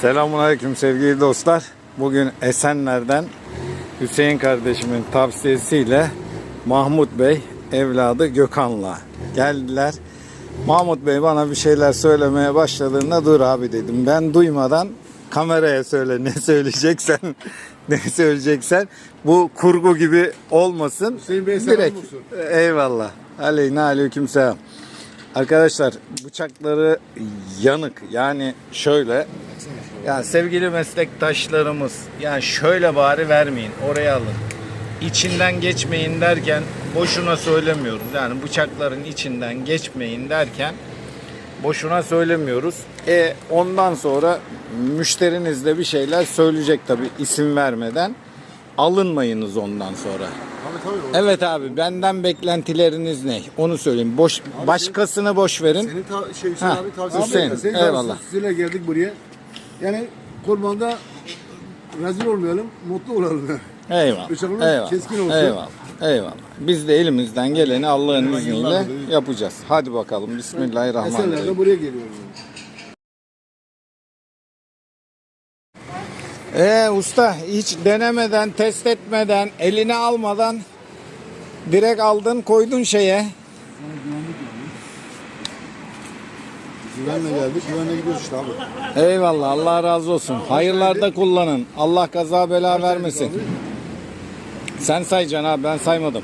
Selamun Aleyküm sevgili dostlar. Bugün Esenler'den Hüseyin kardeşimin tavsiyesiyle Mahmut Bey evladı Gökhan'la geldiler. Mahmut Bey bana bir şeyler söylemeye başladığında dur abi dedim. Ben duymadan kameraya söyle ne söyleyeceksen ne söyleyeceksen bu kurgu gibi olmasın. Hüseyin Bey, selam Direkt. olsun. Eyvallah. Aleyna aleyküm selam. Arkadaşlar bıçakları yanık yani şöyle ya sevgili meslektaşlarımız yani şöyle bari vermeyin oraya alın. İçinden geçmeyin derken boşuna söylemiyoruz. Yani bıçakların içinden geçmeyin derken boşuna söylemiyoruz. E ondan sonra müşteriniz de bir şeyler söyleyecek tabi isim vermeden. Alınmayınız ondan sonra. Abi tabii o. Evet abi benden beklentileriniz ne? Onu söyleyeyim. Boş başkasını boş verin. Senin ta- şey Hüseyin Ha, abi tavsiyesi. Hüseyin, Senin eyvallah. tavsiyesiyle geldik buraya. Yani kurbanda rezil olmayalım, mutlu olalım. Eyvallah. Bıçağımız Eyvallah. keskin olsun. Eyvallah. Eyvallah. Biz de elimizden geleni Allah'ın izniyle yapacağız. Hadi bakalım. Bismillahirrahmanirrahim. Esenler'de buraya geliyorum. Ee usta hiç denemeden, test etmeden, eline almadan direkt aldın, koydun şeye. Güvenle geldik, güvenle gidiyoruz işte abi. Eyvallah. Allah razı olsun. Hayırlarda kullanın. Allah kaza bela vermesin. Sen sayacaksın abi ben saymadım.